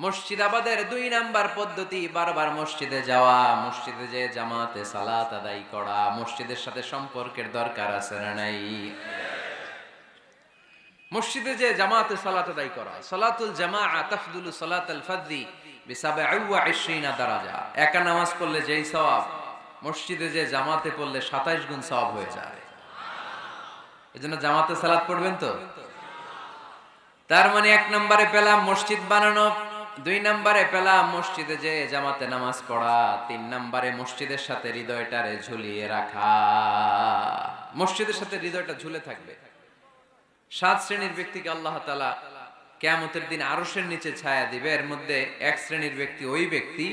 মুর্শিদাবাদের দুই নাম্বার পদ্ধতি, বারবার মসজিদে যাওয়া, মসজিদে যে জামাতে সালাত আদায় করা, মসজিদের সাথে সম্পর্কের দরকার আছে না নাই? মসজিদে যে জামাতে সালাত আদায় করা, সালাতুল জামা তাফদুলু সালাতুল ফাদরি বিসাবে ওয়া ইশরিনা দারাজা। একা নামাজ পড়লে যেই সওয়াব, মসজিদে যে জামাতে পড়লে 27 গুণ সওয়াব হয়ে যায়। এজন্য জামাতে সালাত পড়বেন তো? তার মানে এক নম্বরে পেলাম মসজিদ বানানো দুই নম্বরে পেলাম মসজিদে যে জামাতে নামাজ পড়া, তিন নম্বরে মসজিদের সাথে হৃদয়টারে ঝুলিয়ে রাখা। মসজিদের সাথে হৃদয়টা ঝুলে থাকবে। সাত শ্রেণির ব্যক্তিকে আল্লাহ তালা কেয়ামতের দিন আরসের নিচে ছায়া দিবে। এর মধ্যে এক শ্রেণির ব্যক্তি ওই ব্যক্তি,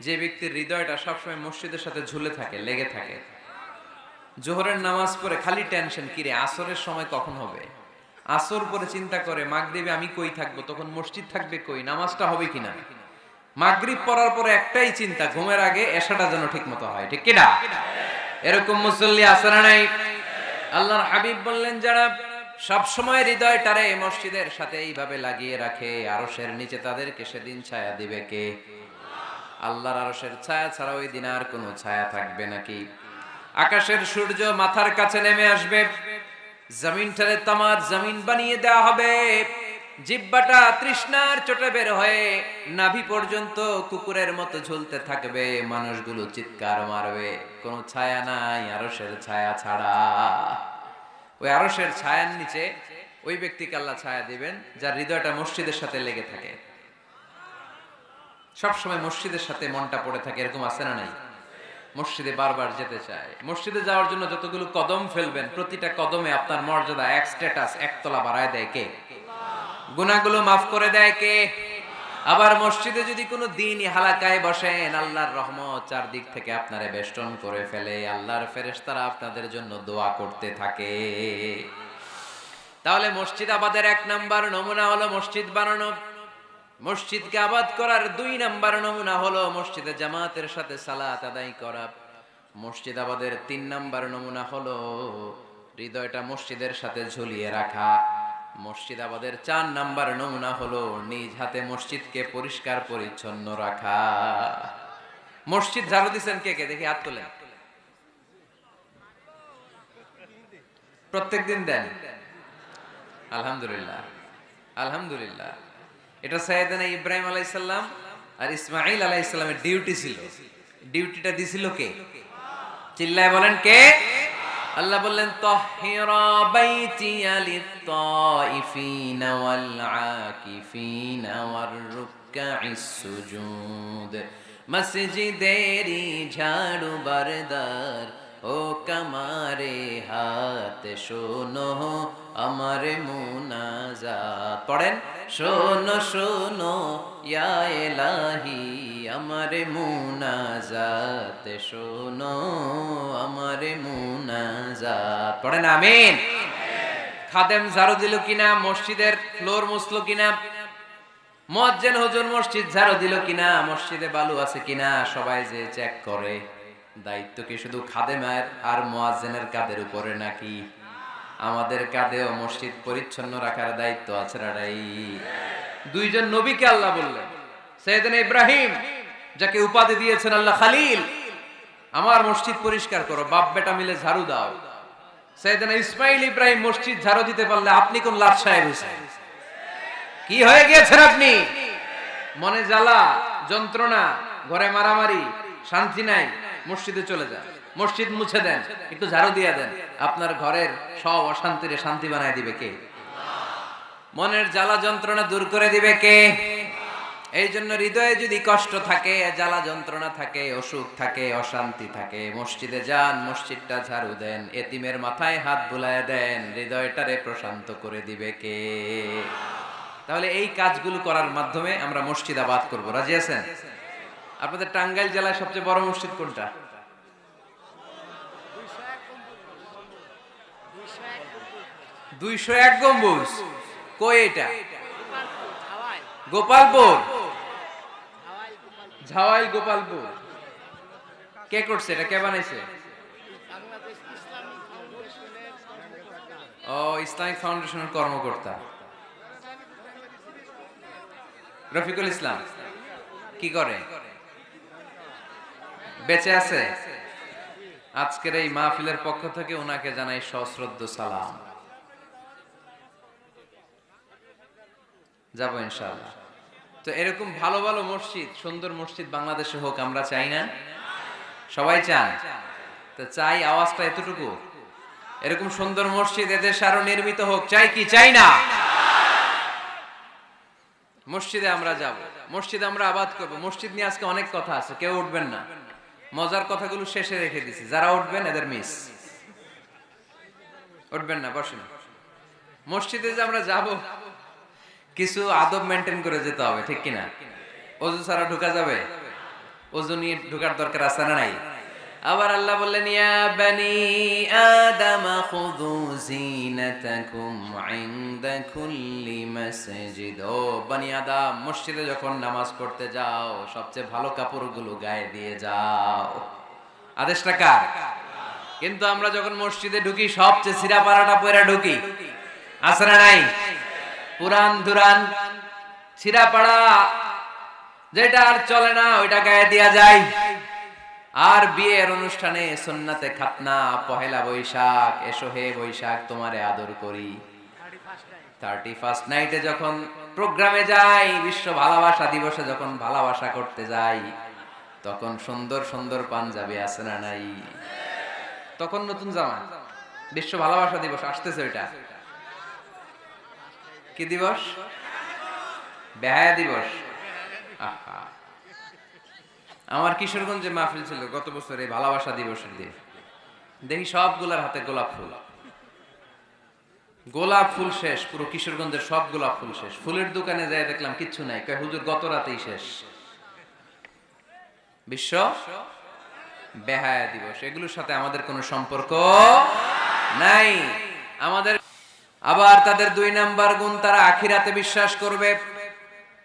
যে ব্যক্তির হৃদয়টা সবসময় মসজিদের সাথে ঝুলে থাকে, লেগে থাকে। জোহরের নামাজ পড়ে খালি টেনশন, কিরে, আসরের সময় কখন হবে? আসর পরে চিন্তা করে, মাগরিবে আমি কই থাকব? তখন মসজিদ থাকবে কই? নামাজটা হবে কিনা? মাগরিব পড়ার পরে একটাই চিন্তা, ঘুমের আগে এশাটা যেন ঠিক মতো হয়। ঠিক কিনা? এরকম মুসল্লি আসরা নাই? আল্লাহর হাবিব বললেন, যারা সব সময় হৃদয়টারে মসজিদের সাথে এইভাবে লাগিয়ে রাখে, আরশের নিচে তাদেরকে সেদিন ছায়া দিবে কে? আল্লাহর আরশের ছায়া ছাড়া ওই দিন আর কোনো ছায়া থাকবে নাকি? আকাশের সূর্য মাথার কাছে নেমে আসবে। জমিনটারে তামার জমিন বানিয়ে দেওয়া হবে। জিব্বাটা তৃষ্ণার চোটে বের হয়ে নাভি পর্যন্ত কুকুরের মতো ঝুলতে থাকবে। মানুষগুলো চিৎকার মারবে। কোনো ছায়া নাই, আরশের ছায়া ছাড়া। ওই আরশের ছায়ার নিচে ওই ব্যক্তিকে আল্লাহ ছায়া দিবেন, যার হৃদয়টা মসজিদের সাথে লেগে থাকে। সবসময় মসজিদের সাথে মনটা পড়ে থাকে, এরকম আছে না নাই? মসজিদে বারবার যেতে চায়। মসজিদে যাওয়ার জন্য যতগুলো কদম ফেলবেন, প্রতিটা কদমে আপনার মর্যাদা এক স্ট্যাটাস একতলা বাড়ায় দেয় কে? গুনাহগুলো মাফ করে দেয় কে? আবার মসজিদে যদি কোনো দিনই হালাকায় বসেন, আল্লাহর রহমত চারদিক থেকে আপনারে বেষ্টন করে ফেলে। আল্লাহর ফেরেশতারা আপনাদের জন্য দোয়া করতে থাকে। তাহলে মসজিদ আবাদের এক নাম্বার, নমুনা হলো মসজিদ বানানো। মসজিদকে আবাদ করার দুই নাম্বার নমুনা হলো মসজিদে জামাতের সাথে সালাত আদায় করা। মসজিদ আবাদের তিন নাম্বার নমুনা হলো হৃদয়টা মসজিদের সাথে ঝুলিয়ে রাখা। মসজিদ আবাদের চার নাম্বার নমুনা হলো নিজ হাতে মসজিদকে পরিষ্কার পরিচ্ছন্ন রাখা। মসজিদ ঝাড়ু দিচ্ছেন কে কে? দেখি হাত তোলেন। প্রত্যেক দিন দেন। আলহামদুলিল্লাহ। আলহামদুলিল্লাহ। এটা সাইয়েদানা ইব্রাহিম আলাইসাল্লাম আর ইসমাইল আলাইসাল্লামের ডিউটি ছিল। ডিউটিটা দিছিল কে? চিল্লায় বলেন কে? আল্লাহ বললেন তাহিরা বাইতিয়া লিত-তাইফিনা ওয়াল আকিফিনা ওয়ার রুকআইস সুজুদ। মসজিদেরি ঝাড়ু বারদার ও কামারে হাত শোনো আমার মুনাজাত। পড়েন? শোনো শোনো, ইয়া এলাহি আমার মুনাজাত শোনো, আমার মুনাজাত। পড়েন, আমিন। খাদেম ঝাড়ু দিল কিনা, মসজিদের ফ্লোর মুছলো কিনা, মজ্জেন হুজুর মসজিদ ঝাড়ু দিল কিনা, মসজিদে বালু আছে কিনা, সবাই যে চেক করে। দায়িত্ব কি শুধু খাদেমের আর মোয়াজ্জেনের কাদের উপরে নাকি? আমাদের কাঁধেও মসজিদ পরিচ্ছন্ন রাখার দায়িত্ব আছে দুইজন নবীকে আল্লাহ বললেন, সৈয়দিন ইব্রাহিম, যাকে উপাধি দিয়েছেন আল্লাহ খালিল, আমার মসজিদ পরিষ্কার করো, বাপ বেটা মিলে ঝাড়ু দাও। সৈয়দিন ইসমাইল ইব্রাহিম মসজিদ ঝাড়ু দিতে পারলে আপনি কোন লাট সাহেব কি হয়ে গিয়েছেন আপনি? মনে জ্বালা, যন্ত্রণা, ঘরে মারামারি, শান্তি নাই। মসজিদে চলে যান। মসজিদ মুছে দেন, একটু ঝাড়ু দিয়ে দেন। আপনার ঘরের সব অশান্তিরে শান্তি বানায় দিবে কে? মনের জ্বালা যন্ত্রণা দূর করে দিবে কে? এই জন্য হৃদয়ে যদি কষ্ট থাকে, জ্বালা যন্ত্রণা থাকে, অসুখ থাকে, অশান্তি থাকে, মসজিদে যান, মসজিদটা ঝাড়ু দেন, এতিমের মাথায় হাত বুলায় দেন, হৃদয়টারে প্রশান্ত করে দিবে কে? তাহলে এই কাজগুলো করার মাধ্যমে আমরা মসজিদ আবাদ করব। রাজি আছেন? আপনাদের টাঙ্গাইল জেলায় সবচেয়ে বড় মসজিদ কোনটা? দুইশো এক গম্বুজ। কই এটা? গোপালপুর। ঝাওয়াই গোপালপুর। কে করছে এটা? কে বানাইছে? ও, ইসলামিক ফাউন্ডেশনের কর্মকর্তা। রফিকুল ইসলাম, কি করে? বেঁচে আছে? আজকের এই মাহফিলের পক্ষ থেকে ওনাকে জানাই সশ্রদ্ধ সালাম। যাব ইনশাআল্লাহ। তো এরকম ভালো ভালো মসজিদ, সুন্দর মসজিদ বাংলাদেশে হোক, আমরা চাই না? সবাই চান? তো চাই, আওয়াজটা এতটুকু। এরকম সুন্দর মসজিদ এদেশে আরও নির্মিত হোক, চাই কি? চাই না? মসজিদে আমরা যাব। মসজিদে আমরা আবাদ করব। মসজিদ নিয়ে আজকে অনেক কথা আছে, কেউ উঠবেন না। মজার কথাগুলো শেষে রেখে দিছি। যারা উঠবেন, এদের মিস উঠবেন না, বসেন। মসজিদে যে আমরা যাব, কিছু আদব মেনটেন করে যেতে হবে, ঠিক কিনা? অজু ছাড়া ঢুকা যাবে? অজু নিয়ে ঢুকার দরকার আছে না নাই? আবার আল্লাহ বললেন, ইয়া বানি আদম, খুযু জিনাতাকুম ইনদা কুল্লি মাসজিদ। ও বানি আদম, মসজিদে যখন নামাজ পড়তে যাও, সবচেয়ে ভালো কাপড়গুলো গায়ে দিয়ে যাও। আদেশটা কার? কিন্তু আমরা যখন মসজিদে ঢুকি, সবচেয়ে সিরা পাড়াটা পয়রা ঢুকি না নাই? পুরান দুরান সিরা পাড়া যেটা আর চলে না, ওইটা গায়ে দেয়া যায়। আর বিয়ের অনুষ্ঠানে সুন্নাতে খাতনা, পহেলা বৈশাখ, এসো হে বৈশাখ, তোমারে আদর করি। থার্টি ফার্স্ট নাইটে যখন প্রোগ্রামে যাই, বিশ্ব ভালোবাসা দিবসে যখন ভালোবাসা করতে যাই, তখন সুন্দর সুন্দর পাঞ্জাবি আছে না নাই? তখন নতুন জামা। বিশ্ব ভালোবাসা দিবস, আসতেছে ওইটা। কি দিবস? বেহায়া দিবস। আহা। আমার কিশোরগঞ্জে মাহফিল ছিল গত বছর এই ভালোবাসা দিবসের দিন। দেখি সবগুলার হাতে গোলাপ ফুল। গোলাপ ফুল শেষ, পুরো কিশোরগঞ্জের সব গোলাপ ফুল শেষ। ফুলের দোকানে যাই দেখলাম কিচ্ছু নাই, কয়, হুজুর, গত রাতেই শেষ। বিশ্ব বেহায়া দিবস, এগুলোর সাথে আমাদের কোনো সম্পর্ক নাই। আমাদের আবার তাদের দুই নাম্বার গুণ, তারা আখিরাতে বিশ্বাস করবে।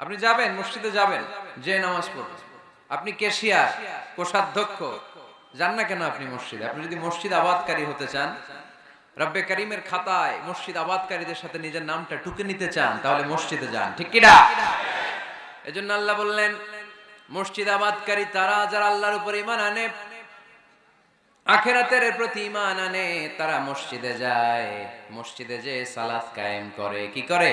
আপনি যাবেন, মসজিদে যাবেন, যে নামাজ পড়বেন আপনি কেশিয়ার, কোষাধ্যক্ষ, যান না কেন আপনি মসজিদে? আপনি যদি মসজিদ আবাদকারী হতে চান, রব্বে করিমের খাতায় মসজিদ আবাদকারীদের সাথে নিজের নামটা টুকে নিতে চান, তাহলে মসজিদে যান, ঠিক কিনা? এজন্য আল্লাহ বললেন, মসজিদ আবাদকারী তারা যারা আল্লাহর উপর ইমান আনে, আখেরাতের প্রতি ইমান আনে, তারা মসজিদে যায়। মসজিদে যে সালাত কায়েম করে, কি করে?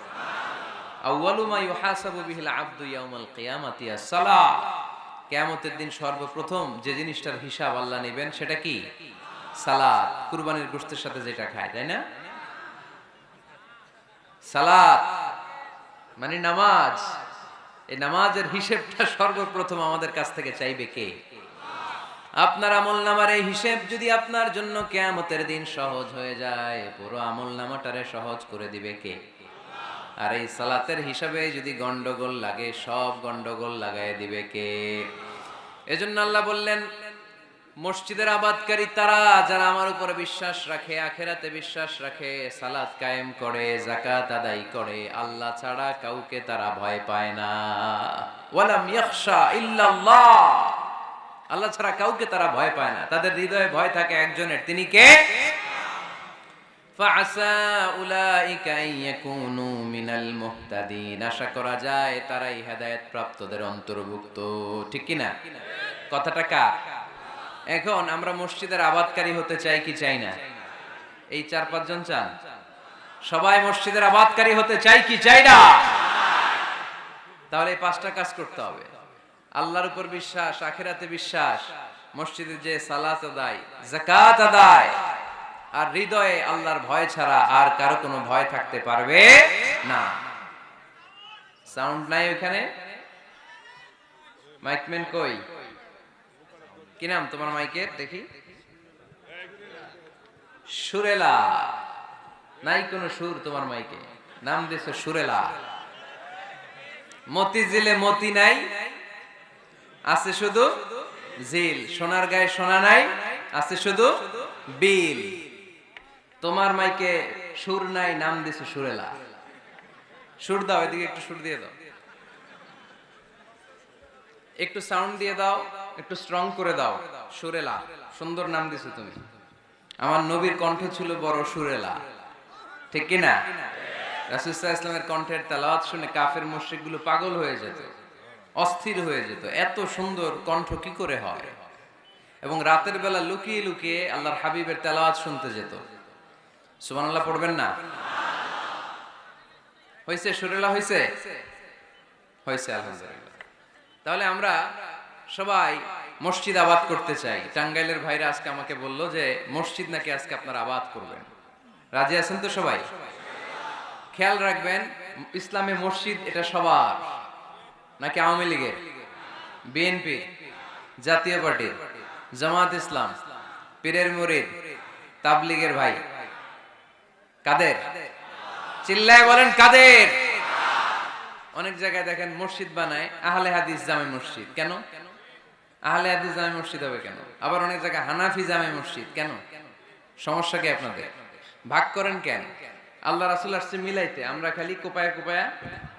আউয়ালু মা ইউহাসাবু বিহিল আবদু ইয়াউমাল কিয়ামাতি আস-সালাহ কিয়ামতের দিন সর্বপ্রথম যে জিনিসটার হিসাব আল্লাহ নেবেন সেটা কি? সালাত। কুরবানির সাথে যেটা খায়, তাই না? সালাত মানে নামাজ। এই নামাজের হিসেবটা সর্বপ্রথম আমাদের কাছ থেকে চাইবে কে? আপনার আমল নামার এই হিসেব যদি আপনার জন্য কেয়ামতের দিন সহজ হয়ে যায়, পুরো আমল নামাটারে সহজ করে দিবে কে? আর এই সালাতের হিসাবে যদি গন্ডগোল লাগে, সব গন্ডগোল লাগাই দিবে কে? এজন্য আল্লাহ বললেন, মসজিদের আবাদকারী তারা যারা আমার উপরে বিশ্বাস রাখে, আখেরাতে বিশ্বাস রাখে, সালাত কায়েম করে জাকাত আদায় করে, আল্লাহ ছাড়া কাউকে তারা ভয় পায় না। ওয়ালাম ইয়াখশা ইল্লাল্লাহ। আল্লাহ ছাড়া কাউকে তারা ভয় পায় না। তাদের হৃদয়ে ভয় থাকে একজনের, তিনি কে? আন ইয়াকুনু মিনাল মুহতাদিন। আশা করা যায় তারাই হেদায়েত প্রাপ্তদের অন্তর্ভুক্ত। ঠিক কি না কথাটা কার? এখন আমরা মসজিদের আবাদকারী হতে চাই কি চাই না? এই চার পাঁচজন চান? সবাই মসজিদের আবাদকারী হতে চাই কি চাই না? তাহলে এই পাঁচটা কাজ করতে হবে। আল্লাহর উপর বিশ্বাস, আখেরাতে বিশ্বাস, মসজিদে যে সালাত আদায় জাকাত আদায় আর হৃদয়ে আল্লাহর ভয় ছাড়া আর কারও কোনো ভয় থাকতে পারবে না। সাউন্ড নাই ওখানে? মাইকম্যান কই? কি নাম তোমার মাইকের? দেখি। সুরেলা। নাই কোনো সুর তোমার মাইকে। নাম দিয়েছ সুরেলা। মতি জিলে মতি নাই। আছে শুধু জিল সোনার গায়ে সোনা নাই। আছে শুধু বিল। তোমার মাইকে সুর নাই, নাম দিছে সুরেলা। সুর দাও, এদিকে একটু সুর দিয়ে দাও। একটু সাউন্ড দিয়ে দাও, একটু স্ট্রং করে দাও। সুরেলা, সুন্দর নাম দিছো তুমি। আমার নবীর কণ্ঠ ছিল বড় সুরেলা। ঠিক কি না রাসুসাহ ইসলামের কণ্ঠের তেলাওয়াত শুনে কাফের মুশরিকগুলো পাগল হয়ে যেত, অস্থির হয়ে যেত। এত সুন্দর কণ্ঠ কি করে হয়? এবং রাতের বেলা লুকিয়ে লুকিয়ে আল্লাহর হাবিবের তেলাওয়াত শুনতে যেত। সুবহানাল্লাহ পড়বেন না? হয়েছে সুরেলা হয়েছে হয়েছে আলহামদুলিল্লাহ। তাহলে আমরা সবাই মসজিদ আবাদ করতে চাই। টাঙ্গাইলের ভাইরা আজকে আমাকে বলল যে, মসজিদ নাকি আজকে আপনারা আবাদ করবেন। রাজি আছেন তো সবাই? খেয়াল রাখবেন, ইসলামে মসজিদ এটা সবার। নাকি আওয়ামী লীগের? বিএনপি, জাতীয় পার্টির। জামাত ইসলাম, পীরের মুরিদ, তাবলিগের ভাই। কাদের? চিল্লায় বলেন কাদের? অনেক জায়গায় দেখেন মসজিদ বানায়, আহলে হাদিস জামে মসজিদ। কেন? আহলে হাদিস জামে মসজিদ হবে কেন? আবার অনেক জায়গায় হানাফি জামে মসজিদ। কেন? সমস্যা কি আপনাদের? ভাগ করেন কেন? আল্লাহ রাসুল আসছে মিলাইতে, আমরা খালি কোপায়া কোপায়া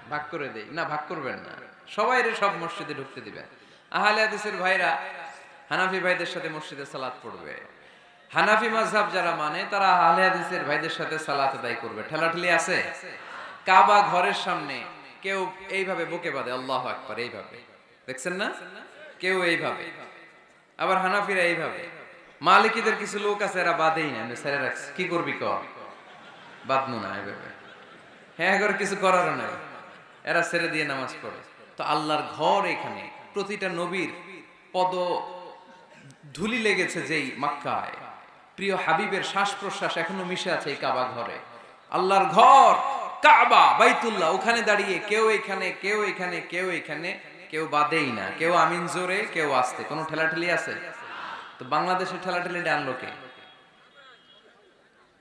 ভাগ করে দেই। না, ভাগ করবেন না। সবাই সব মসজিদে ঢুকতে দিবেন। আহলে হাদিসের ভাইরা হানাফি ভাইদের সাথে মসজিদে সালাত পড়বে। হানাফি মাযহাব যারা মানে তারা আহলে হাদিসের ভাইদের সাথে সালাত আদায় করবে। ঠেলাঠেলি আছে? কাবা ঘরের সামনে কেউ এইভাবে বুকে বাঁধে, আল্লাহ আকবার, এইভাবে। দেখছেন না? কেউ এইভাবে। আবার হানাফিরা এইভাবে। মালিকিদের কিছু লোক আছে, এরা বাঁধেই না। ছেড়ে রাখছে। কি করবি কর? বাঁধনো না এভাবে। হ্যাঁ করে কিছু করার নাই। এরা ছেড়ে দিয়ে নামাজ পড়ে। তো আল্লাহর ঘর এখানে, প্রতিটা নবীর পদ ধুলি লেগেছে যেই মাক্কায়। প্রিয় হাবিবের শ্বাস প্রশ্বাস এখনও মিশে আছে এই কাবা ঘরে। আল্লাহর ঘর, কাবা, বাইতুল্লাহ, ওখানে দাঁড়িয়ে কেউ এখানে কেউ এখানে কেউ এখানে, কেউ বাদেই না, কেউ আমিন জোরে, কেউ আসতে। কোনো ঠেলাঠেলি আছে? তো বাংলাদেশের ঠেলাঠেলি আনলো কে?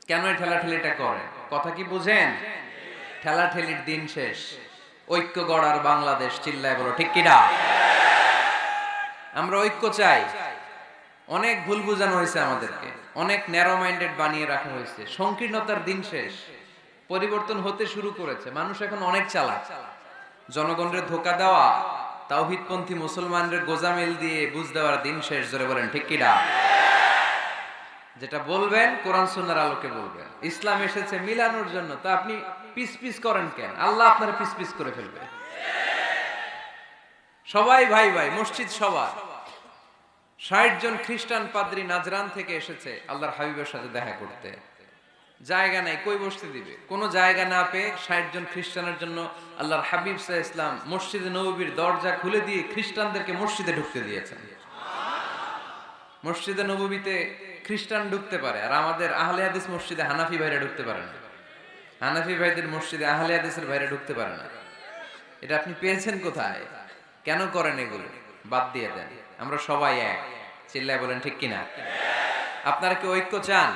কেন এই ঠেলাঠেলিটা করে কথা কি বুঝেন? ঠেলাঠেলির দিন শেষ। ঐক্য গড়ার বাংলাদেশ চিল্লায় বলো, ঠিক কিনা? আমরা ঐক্য চাই। অনেক ভুল বুঝানো হয়েছে আমাদেরকে। অনেক ন্যারো মাইন্ডেড বানিয়ে রাখা হয়েছে। সংকীর্ণতার দিন শেষ। পরিবর্তন হতে শুরু করেছে। মানুষ এখন অনেক চালাক। জনগণের ধোকা দেওয়া, তাওহিদপন্থী মুসলমানদের গোজামিল দিয়ে বুঝ দেওয়ার দিন শেষ ধরে বলেন, ঠিক কিনা যেটা বলবেন, কোরআন সুন্নার আলোকে বলবেন। ইসলাম এসেছে মিলানোর জন্য। তা আপনি পিস পিস করেন কেন? আল্লাহ আপনার পিস পিস করে ফেলবে। সবাই ভাই ভাই, মসজিদ সবার। ষাট জন খ্রিস্টান পাদ্রী নাজরান থেকে এসেছে আল্লাহর হাবিবের সাথে দেখা করতে। জায়গা নাই, কই বসতে দিবে? কোনো জায়গা না পেয়ে ষাট জন খ্রিস্টানের জন্য আল্লাহর হাবিব সাহ ইসলাম মসজিদে নবীর দরজা খুলে দিয়ে খ্রিস্টানদেরকে মসজিদে ঢুকতে দিয়েছেন। মসজিদে নবীতে খ্রিস্টান ঢুকতে পারে, আর আমাদের আহলে হাদিস মসজিদে হানাফি ভাইরা ঢুকতে পারে না। হানাফি ভাইদের মসজিদে আহলে হাদিসের ভাইরা ঢুকতে পারে না। এটা আপনি পেয়েছেন কোথায়? কেন করেন এগুলো? বাদ দিয়ে দেন। আমরা সবাই এক। চিল্লায় বলেন, ঠিক কিনা? আপনারা কি ঐক্য চান?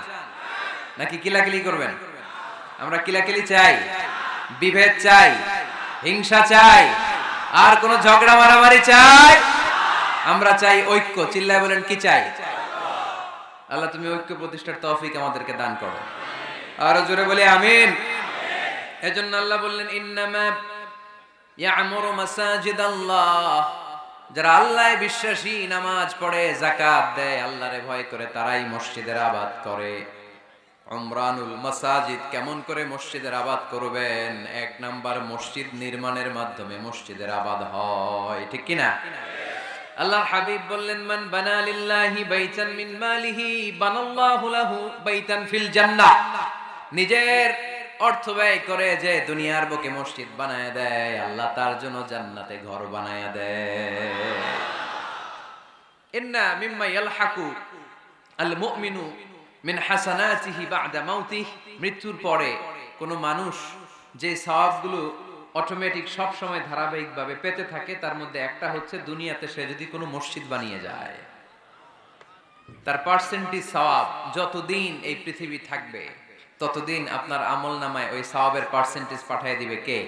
নাকি কিলাকিলি করবেন? আমরা কিলাকিলি চাই, বিভেদ চাই, হিংসা চাই, আর কোন ঝগড়া মারামারি চাই? আমরা চাই ঐক্য। চিল্লায় বলেন, কি চাই? আল্লাহ, তুমি ঐক্য প্রতিষ্ঠার তৌফিক আমাদেরকে দান করো। আরও জোরে বলি, আমিন। এজন্য আল্লাহ বললেন, ইন্নামা ইয়ামুরু মাসাজিদ আল্লাহ যারা আল্লাহ বিশ্বাসী, নামাজ পড়ে জাকাত দেয়, আল্লাহরে ভয় করে, তারাই মসজিদের আবাদ করে। উমরানুল মাসাজিদ কেমন করে মসজিদের আবাদ করবেন? এক নাম্বার মসজিদ নির্মাণের মাধ্যমে মসজিদের আবাদ হয়, ঠিক কি না? আল্লাহর হাবিব বললেন, মান বানা বাইতান মিন মালিহি, বানাল্লাহু লাহু বাইতান ফিল জান্নাহ। নিজের অর্থ ব্যয় করে যে দুনিয়ার বুকে মসজিদ বানায় দেয়, আল্লাহ তার জন্য জান্নাতে ঘর বানায় দেয়। ইন্না আল মুমিনু মিন হাসানাতিহি বাদা মাউতিহি। মৃত্যুর পরে কোন মানুষ যে সওয়াবগুলো অটোমেটিক সব সময় ধারাবাহিকভাবে পেতে থাকে, তার মধ্যে একটা হচ্ছে দুনিয়াতে সে যদি কোনো মসজিদ বানিয়ে যায়, তার পার্সেন্টেজ সওয়াব যতদিন এই পৃথিবী থাকবে ততদিন আপনার আমল নামায় ওই সওয়াবের পার্সেন্টেজ পাঠিয়ে দিবে কে?